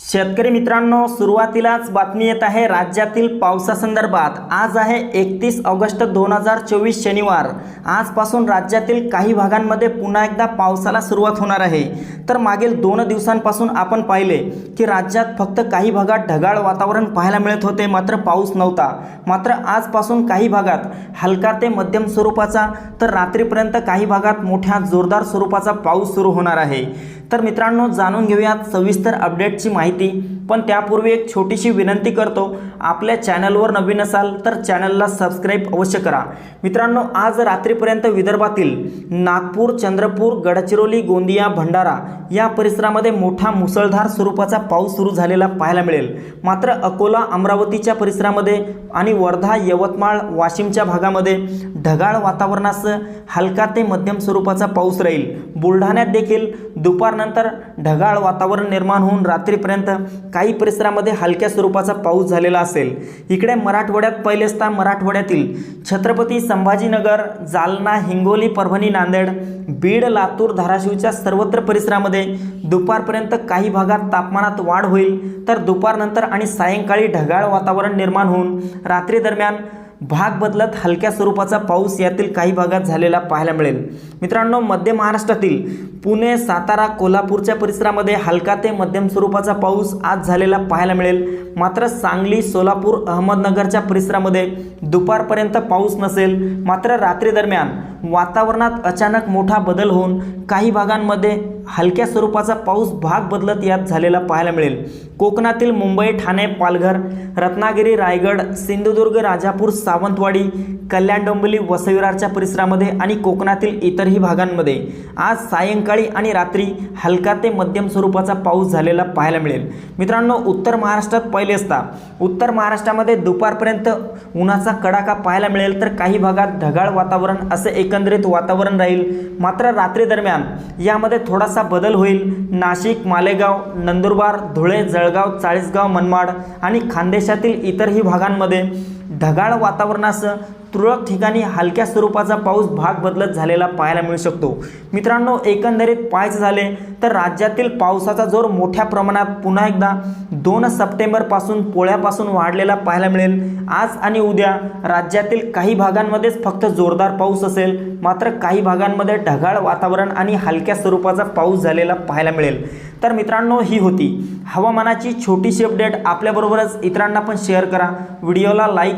शेतकरी मित्रांनो सुरुवातीलाच बातमी येत आहे राज्यातील पावसासंदर्भात. आज आहे एकतीस ऑगस्ट दोन हजार चोवीस शनिवार. आजपासून राज्यातील काही भागांमध्ये पुन्हा एकदा पावसाला सुरुवात होणार आहे. तर मागील दोन दिवसांपासून आपण पाहिले की राज्यात फक्त काही भागात ढगाळ वातावरण पाहायला मिळत होते मात्र पाऊस नव्हता. मात्र आजपासून काही भागात हलका ते मध्यम स्वरूपाचा तर रात्रीपर्यंत काही भागात मोठ्या जोरदार स्वरूपाचा पाऊस सुरू होणार आहे. तर मित्रांनो जाणून घेऊयात सविस्तर अपडेटची माहिती. पण त्यापूर्वी एक छोटीशी विनंती करतो आपल्या चॅनलवर नवीन असाल तर चॅनलला सबस्क्राईब अवश्य करा. मित्रांनो आज रात्रीपर्यंत विदर्भातील नागपूर चंद्रपूर गडचिरोली गोंदिया भंडारा या परिसरामध्ये मोठा मुसळधार स्वरूपाचा पाऊस सुरू झालेला पाहायला मिळेल. मात्र अकोला अमरावतीच्या परिसरामध्ये आणि वर्धा यवतमाळ वाशिमच्या भागामध्ये ढगाळ वातावरणासह हलका ते मध्यम स्वरूपाचा पाऊस राहील. बुलढाण्यात देखील दुपारनंतर ढगाळ वातावरण निर्माण होऊन रात्रीपर्यंत काही परिसरामध्ये हलक्या स्वरूपाचा पाऊस झालेला असेल. इकडे मराठवाड्यात पहिले असता मराठवाड्यातील. छत्रपती संभाजीनगर जालना हिंगोली परभणी नांदेड बीड लातूर धाराशिवच्या सर्वत्र परिसरामध्ये दुपारपर्यंत काही भागात तापमानात वाढ होईल. तर दुपारनंतर आणि सायंकाळी ढगाळ वातावरण निर्माण होऊन रात्री दरम्यान भाग बदलत हलक्या स्वरूपाचा पाऊस यातील काही भागात झालेला पाहायला मिळेल. मित्रांनो मध्य महाराष्ट्रातील पुणे सातारा कोल्हापूरच्या परिसरामध्ये हलका ते मध्यम स्वरूपाचा पाऊस आज झालेला पाहायला मिळेल. मात्र सांगली सोलापूर अहमदनगरच्या परिसरामध्ये दुपारपर्यंत पाऊस नसेल. मात्र रात्री दरम्यान वातावरणात अचानक मोठा बदल होऊन काही भागांमध्ये हलक्या स्वरूपाचा पाऊस भाग बदलत यात झालेला पाहायला मिळेल. कोकणातील मुंबई ठाणे पालघर रत्नागिरी रायगड सिंधुदुर्ग राजापूर सावंतवाडी कल्याण डोंबिवली वसविरारच्या परिसरामध्ये आणि कोकणातील इतरही भागांमध्ये आज सायंकाळी आणि रात्री हलका ते मध्यम स्वरूपाचा पाऊस झालेला पाहायला मिळेल. मित्रांनो उत्तर महाराष्ट्रात पहिले असता उत्तर महाराष्ट्रामध्ये दुपारपर्यंत उन्हाचा कडाका पाहायला मिळेल तर काही भागात ढगाळ वातावरण असे एकंदरीत वातावरण राहील. मात्र रात्री दरम्यान यामध्ये थोडासा बदल होईल. नाशिक मालेगाव नंदुरबार धुळे जळगाव चाळीसगाव मनमाड आणि खानदेशातील इतरही भागांमध्ये ढगाळ वातावरणासह तुरळक ठिकाणी हलक्या स्वरूपाचा पाऊस भाग बदलत झालेला पाहायला मिळू शकतो. मित्रांनो एकंदरीत पाहायचं झाले तर राज्यातील पावसाचा जोर मोठ्या प्रमाणात पुन्हा एकदा दोन सप्टेंबरपासून पोळ्यापासून वाढलेला पाहायला मिळेल. आज आणि उद्या राज्यातील काही भागांमध्येच फक्त जोरदार पाऊस असेल. मात्र काही भागांमध्ये ढगाळ वातावरण आणि हलक्या स्वरूपाचा पाऊस झालेला पाहायला मिळेल. तर मित्रांनो ही होती हवामानाची छोटीशी अपडेट आपल्याबरोबरच इतरांना पण शेअर करा. व्हिडिओला लाईक